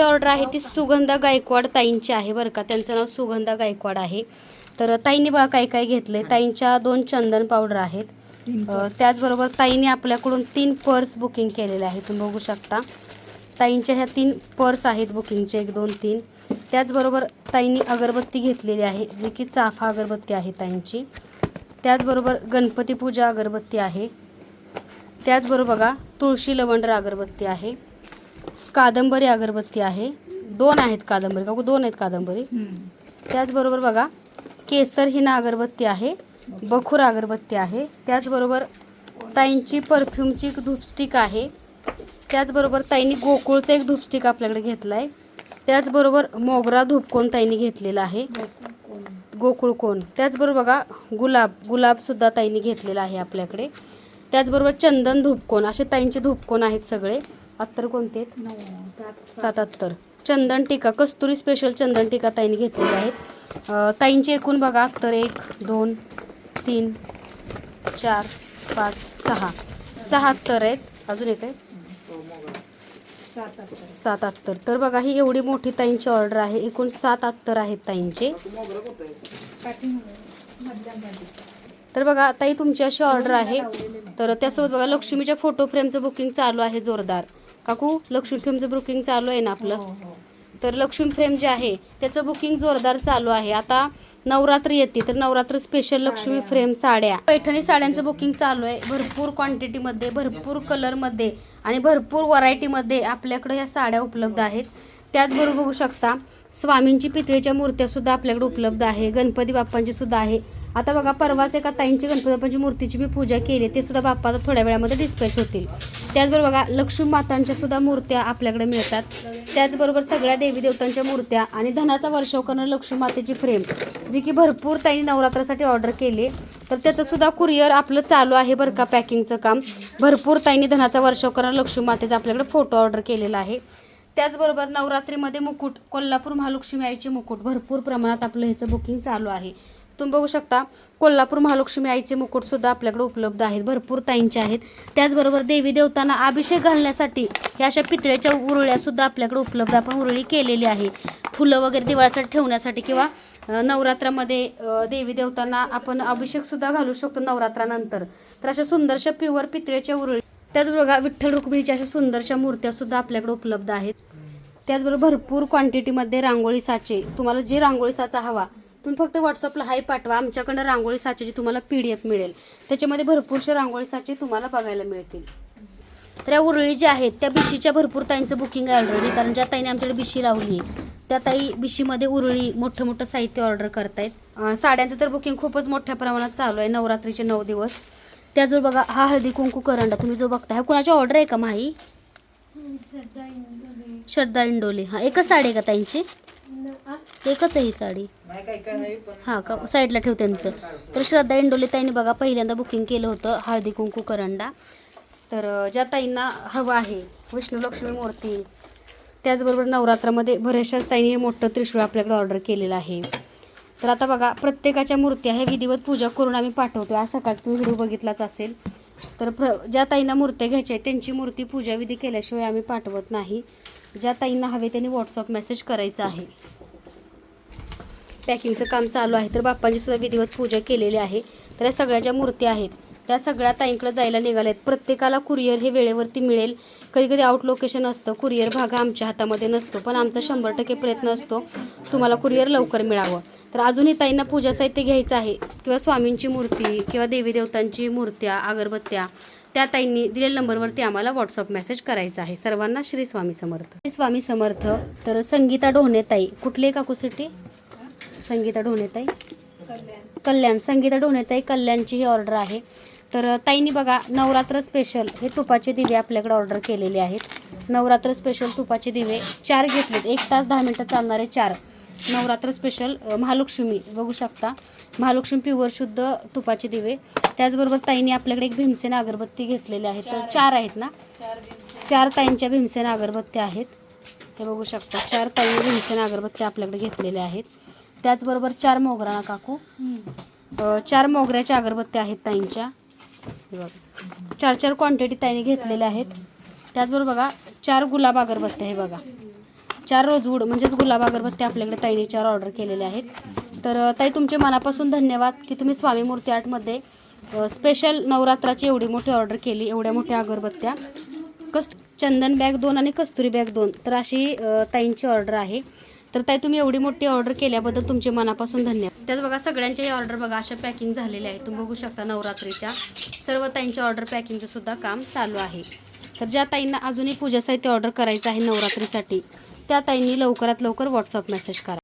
Order आहे ती सुगंधा गायकवाड ताईंची आहे बरं का. त्यांचं नाव सुगंधा गायकवाड आहे. तर ताईंनी बघा काय काय घेतलंय. ताईंच्या दोन चंदन पावडर आहेत. त्याचबरोबर ताईंनी आपल्याकडून तीन पर्स बुकिंग केलेले आहेत. तुम्ही बघू शकता. ताईंच्या ह्या तीन पर्स आहेत बुकिंगचे एक दोन तीन. त्याचबरोबर ताईंनी अगरबत्ती घेतलेली आहे. जी की चाफा अगरबत्ती आहे ताईंची. त्याचबरोबर गणपती पूजा अगरबत्ती आहे. त्याचबरोबर बघा तुळशी लवंडर अगरबत्ती आहे. कादंबरी अगरबत्ती आहे. दोन आहेत कादंबरी. का दोन आहेत कादंबरी. त्याचबरोबर बघा केसर हिना अगरबत्ती आहे. बखूर अगरबत्ती आहे. त्याचबरोबर ताईंची परफ्यूमची एक धूपस्टिक आहे. त्याचबरोबर ताईंनी गोकुळचं एक धूपस्टिक आपल्याकडे घेतलं आहे त्याचबरोबर मोगरा धूपकोन ताईंनी घेतलेला आहे? गोकुळ कोण? त्याचबरोबर बघा गुलाब. गुलाबसुद्धा ताईंनी घेतलेला आहे आपल्याकडे. त्याचबरोबर चंदन धूपकोन असे ताईंचे धूपकोन आहेत सगळे? अत्तर कोणते आहेत? सात अत्तर. चंदन टीका कस्तुरी स्पेशल चंदन टीका ताईंनी घेतलेले आहेत. ताईंचे एकूण बघा अत्तर एक दोन तीन चार पाच सहा. सहा अत्तर आहेत. अजून एक आहे. सात अत्तर. तर बघा ही एवढी मोठी ताईंची ऑर्डर आहे. एकूण सात अत्तर आहेत ताईंचे. तर बघा ताई तुमची अशी ऑर्डर आहे. तर त्यासोबत बघा लक्ष्मीच्या फोटो फ्रेमचं बुकिंग चालू आहे जोरदार. काकू लक्ष्मी फ्रेमचं बुकिंग चालू आहे ना आपलं? तर लक्ष्मी फ्रेम जे आहे त्याचं बुकिंग जोरदार चालू आहे. आता नवरात्र येते तर नवरात्र स्पेशल लक्ष्मी फ्रेम साड्या. पैठणी साड्यांचं बुकिंग चालू आहे. भरपूर क्वांटिटीमध्ये भरपूर कलरमध्ये आणि भरपूर व्हरायटीमध्ये आपल्याकडे या साड्या उपलब्ध आहेत. त्याचबरोबर बघू शकता स्वामींची पितळेच्या मूर्त्या सुद्धा आपल्याकडे उपलब्ध आहे. गणपती बाप्पांची सुद्धा आहे. आता बघा परवाच एका ताईंची गणपती मूर्तीची मी पूजा केली ते सुद्धा बाप्पा थोड्या वेळामध्ये डिस्पॅच होतील. त्याचबरोबर बघा लक्ष्मी मातांच्या सुद्धा मूर्त्या आपल्याकडे मिळतात. त्याचबरोबर सगळ्या देवी देवतांच्या मूर्त्या आणि धनाचा वर्षाव करणारी लक्ष्मी मातेची फ्रेम जी की भरपूर ताईंनी नवरात्रासाठी ऑर्डर केली. तर त्याचं सुद्धा कुरिअर आपलं चालू आहे बरं का पॅकिंगचं काम. भरपूर ताईंनी धनाचा वर्षाव करणारा लक्ष्मी मातेचा आपल्याकडे फोटो ऑर्डर केलेला आहे. त्याचबरोबर नवरात्रीमध्ये मुकुट कोल्हापूर महालक्ष्मी आईचे मुकुट भरपूर प्रमाणात आपलं ह्याचं बुकिंग चालू आहे. तुम्ही बघू शकता कोल्हापूर महालक्ष्मी आईचे मुकुटसुद्धा आपल्याकडे उपलब्ध आहेत भरपूर ताईंचे आहेत. त्याचबरोबर देवी देवतांना अभिषेक घालण्यासाठी ह्या अशा पितळेच्या उरुळ्यासुद्धा आपल्याकडे उपलब्ध आपण उरुळी केलेली आहे. फुलं वगैरे दिवाळीसाठी ठेवण्यासाठी किंवा नवरात्रामध्ये देवी देवतांना आपण अभिषेकसुद्धा घालू शकतो नवरात्रानंतर. तर अशा सुंदरशा प्युअर पितळेच्या उरुळी त्याचबरोबर विठ्ठल रुक्मिणीच्या अशा सुंदरशा मूर्त्यासुद्धा आपल्याकडे उपलब्ध आहेत. त्याचबरोबर भरपूर क्वांटिटीमध्ये रांगोळी साचे तुम्हाला जे रांगोळी साचा हवा तुम्ही फक्त व्हॉट्सअपला हाय पाठवा. आमच्याकडनं रांगोळी साचेची तुम्हाला पी डी एफ मिळेल. त्याच्यामध्ये भरपूरशे रांगोळी साचे तुम्हाला बघायला मिळतील. तर या उरळी ज्या आहेत त्या बिशीच्या भरपूर ताईंचं बुकिंग आहे ऑलरेडी कारण ज्या ताईने आमच्याकडे बिशी लावली आहे त्या ताई बिशीमध्ये उरळी मोठं मोठं साहित्य ऑर्डर करतायत. साड्यांचं तर बुकिंग खूपच मोठ्या प्रमाणात चालू आहे. नवरात्रीचे नऊ दिवस. त्याचबरोबर बघा हा हळदी कुंकू करंडा. तुम्ही जो बघता हा कुणाची ऑर्डर आहे का माही? श्रद्धा इंडोले हा एकच साडी आहे का ताईंची? एकच आहे ही साडी? हा का साईडला ठेव त्यांचं. तर श्रद्धा इंडोले ताईने बघा पहिल्यांदा बुकिंग केलं होतं हळदी कुंकू करंडा. तर ज्या ताईंना हवं आहे विष्णू लक्ष्मी मूर्ती त्याचबरोबर नवरात्रामध्ये बऱ्याचशाच ताईंनी हे मोठं त्रिशूळ आपल्याकडे ऑर्डर केलेलं आहे. तर आता बघा प्रत्येकाच्या मूर्त्या हे विधिवत पूजा करून आम्ही पाठवतो आज सकाळचा तुम्ही व्हिडिओ बघितलाच असेल. तर प्र ज्या ताईंना मूर्त्या घ्यायच्या आहेत त्यांची मूर्ती पूजाविधी केल्याशिवाय आम्ही पाठवत नाही. ज्या ताईंना हवे त्यांनी व्हॉट्सअप मेसेज करायचा आहे. पॅकिंगचं काम चालू आहे तर बाप्पांची सुद्धा विधिवत पूजा केलेली आहे. तर या सगळ्या ज्या मूर्त्या आहेत त्या सगळ्या ताईंकडे जायला निघाल्या आहेत प्रत्येकाला कुरिअर हे वेळेवरती मिळेल. कधी कधी आउट लोकेशन असतं कुरिअर भाग आमच्या हातामध्ये नसतो पण आमचा शंभर टक्के प्रयत्न असतो तुम्हाला कुरिअर लवकर मिळावं. तर अजूनही ताईंना पूजा साहित्य घ्यायचं आहे किंवा स्वामींची मूर्ती किंवा देवी देवतांची मूर्त्या अगरबत्त्या त्या ताईंनी दिलेल्या नंबरवरती आम्हाला व्हॉट्सअप मेसेज करायचा आहे. सर्वांना श्री स्वामी समर्थ. श्री स्वामी समर्थ तर संगीता ढोणे ताई कुठले काकू सिटी? संगीता ढोणेताई कल्याण. संगीता ढोणेताई कल्याणची ही ऑर्डर आहे. तर ताईंनी बघा नवरात्र स्पेशल हे तुपाचे दिवे आपल्याकडे ऑर्डर केलेले आहेत. नवरात्र स्पेशल तुपाचे दिवे चार घेतलेत. एक तास दहा मिनटं चालणारे चार. नवरात्र स्पेशल महालक्ष्मी. बघू शकता. महालक्ष्मी प्युअर शुद्ध तुपाचे दिवे. त्याचबरोबर ताईंनी आपल्याकडे एक भीमसेन अगरबत्ती घेतलेले आहेत तर चार आहेत ना? चार ताईंच्या भीमसेन अगरबत्त्या आहेत. हे बघू शकता. चार ताईंनी भीमसेन अगरबत्त्या आपल्याकडे घेतलेल्या आहेत. त्याचबरोबर चार मोगरा ना काकू चार मोगऱ्याच्या अगरबत्त्या आहेत ताईंच्या. हे बघा. चार चार क्वांटिटी ताईने घेतलेल्या आहेत. त्याचबरोबर बघा चार गुलाब अगरबत्त्या हे बघा. चार रोजवूड म्हणजेच गुलाब अगरबत्ती आपल्याकडे ताईने चार ऑर्डर केलेले आहेत. तर ताई तुमचे मनापासून धन्यवाद की तुम्ही स्वामी मूर्ती आर्टमध्ये स्पेशल नवरात्राची एवढी मोठी ऑर्डर केली एवढ्या मोठ्या अगरबत्त्या. कस चंदन बॅग दोन आणि कस्तुरी बॅग दोन तर अशी ताईंची ऑर्डर आहे. तर ताई तुम्ही एवढी मोठी ऑर्डर केल्याबद्दल तुमचे मनापासून धन्यवाद. त्यात बघा सगळ्यांच्याही ऑर्डर बघा अशा पॅकिंग झालेल्या आहेत. तुम्ही बघू शकता नवरात्रीच्या सर्व ताईंच्या ऑर्डर पॅकिंगचं सुद्धा काम चालू आहे. तर ज्या ताईंना अजूनही पूजा साहित्य ऑर्डर करायचं आहे नवरात्रीसाठी त्या ताईंनी लवकरात लवकर व्हॉट्सअप मेसेज करा.